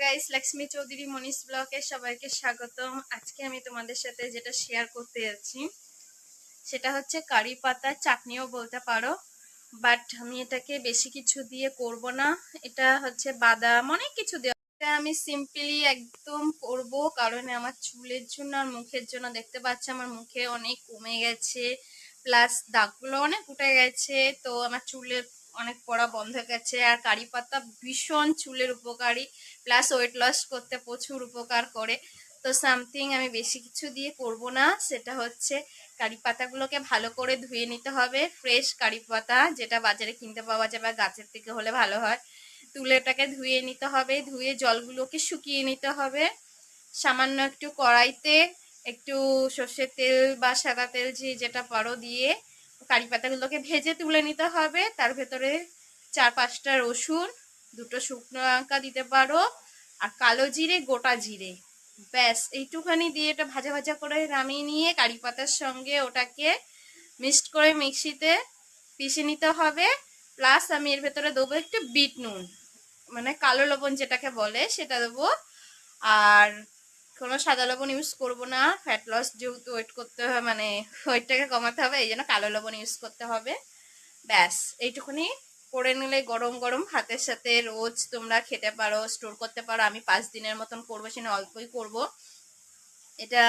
Guys Lakshmi Chowdhury মনীষ ব্লকে সবাইকে স্বাগতম। আজকে আমি তোমাদের সাথে যেটা শেয়ার করতে যাচ্ছি, সেটা হচ্ছে কারি পাতা চাটনিও বলতে পারো বাট আমি এটাকে বেশি কিছু দিয়ে করব না। এটা হচ্ছে বাদাম, অনেক কিছু দেওয়া। আমি সিম্পলি একদম করব, কারণ আমার চুলের জন্য আর মুখের জন্য, দেখতে পাচ্ছি আমার মুখে অনেক কমে গেছে প্লাস দাগগুলো অনেক উঠে গেছে, তো আমার চুলের অনেক পড়া বন্ধ হয়ে গেছে। আর কারি পাতা ভীষণ চুলের উপকারী প্লাস ওয়েট লস করতে প্রচুর উপকার করে। তো সামথিং আমি বেশি কিছু দিয়ে করব না, সেটা হচ্ছে কারি পাতাগুলোকে ভালো করে ধুয়ে নিতে হবে। ফ্রেশ কারি পাতা যেটা বাজারে কিনতে পাওয়া যায় বা গাছের থেকে হলে ভালো হয় তুলে ওটাকে ধুয়ে নিতে হবে। ধুয়ে জলগুলোকে শুকিয়ে নিতে হবে। সামান্য একটু কড়াইতে একটু সর্ষের তেল বা সাদা তেল যে যেটা পারো দিয়ে কারি পাতাগুলোকে ভেজে তুলে নিতে হবে। তার ভেতরে চার পাঁচটা রসুন, দুটো শুকনো লঙ্কা দিতে পারো, আর কালো জিরে, গোটা জিরে। ব্যাস, এইটুখানি দিয়ে এটা ভাজা ভাজা করে নামিয়ে নিয়ে কারি পাতার সঙ্গে ওটাকে মিক্সড করে মিক্সিতে পিষে নিতে হবে। প্লাস আমি এর ভেতরে দেবো একটু বিট নুন মানে কালো লবণ যেটাকে বলে সেটা দেবো। আর কোনো সাদা লবণ ইউজ করব না। ফ্যাট লস যেহেতু ওয়েট করতে হবে মানে ওয়েটটাকে কমাতে হবে এই জন্য কালো লবণ ইউজ করতে হবে। ব্যাস, এইটুকুনি করে নিলে গরম গরম ভাতের সাথে রোজ তোমরা খেতে পারো স্টোর করতে পারো। আমি পাঁচ দিনের মতন করব সেটা অল্পই করব। এটা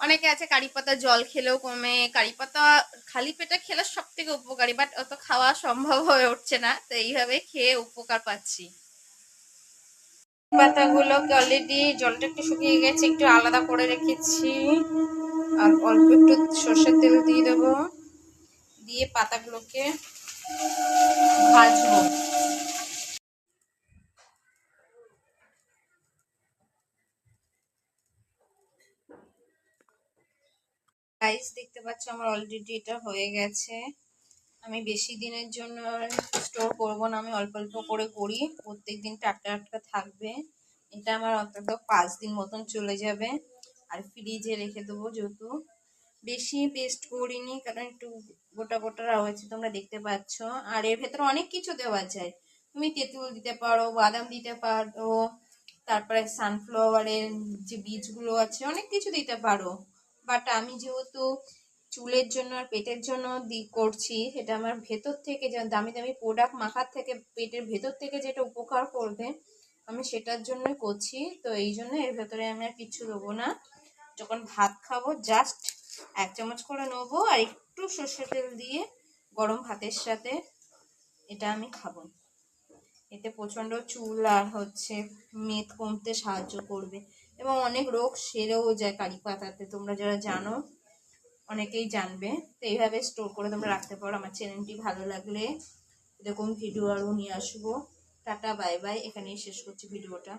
অনেকে আছে, কারি পাতা জল খেলেও কমে। কারি পাতা খালি পেটে খেলে সব থেকে উপকারী বাট অত খাওয়া সম্ভব হয়ে উঠছে না। তো এইভাবে খেয়ে উপকার পাচ্ছি। পাতাগুলোকে অলরেডি জলটা একটু শুকিয়ে গেছে, একটু আলাদা করে রেখেছি। আর অল্প একটু সর্ষের তেল দিয়ে দেবো। দিয়ে পাতাগুলোকে ভাজবো। গাইস দেখতে পাচ্ছ আমার অলরেডি এটা হয়ে গেছে। আমি বেশি দিনের জন্য স্টোর করব না, আমি অল্প অল্প করে করি। প্রত্যেক দিন টাটকা টাটকা থাকবে। এটা আমার অন্তত পাঁচ দিন মতন চলে যাবে। আর ফ্রিজে রেখে দেবো যেহেতু। বেশি পেস্ট করিনি, কারণ একটু গোটা গোটা রয়েছে তোমরা দেখতে পাচ্ছ। আর এর ভেতরে অনেক কিছু দেওয়া যায়। তুমি তেঁতুল দিতে পারো, বাদাম দিতে পারো, তারপরে সানফ্লাওয়ারের যে বীজগুলো আছে, অনেক কিছু দিতে পারো। বাট আমি যেহেতু চুলের জন্য আর পেটের জন্য দি করছি, সেটা আমার ভেতর থেকে যে দামি দামি প্রোডাক্ট মাখার থেকে, পেটের ভেতর থেকে যেটা উপকার করবে, আমি সেটার জন্যই করছি। তো এই জন্য এর ভেতরে আমি আর কিছু দেবো না। যখন ভাত খাব জাস্ট এক চামচ করে নেব আর একটু সর্ষে তেল দিয়ে গরম ভাতের সাথে এটা আমি খাব। এতে প্রচণ্ড চুল আর হচ্ছে মেদ কমতে সাহায্য করবে এবং অনেক রোগ সেরেও যায় কারি পাতাতে, তোমরা যারা জানো। অনেকেই জানবে। তো এইভাবে স্টোর করে তোমরা রাখতে পারো। আমার চ্যানেলটি ভালো লাগলে এরকম ভিডিও আরও নিয়ে আসব। টাটা বাই বাই এখানেই শেষ করছি ভিডিওটা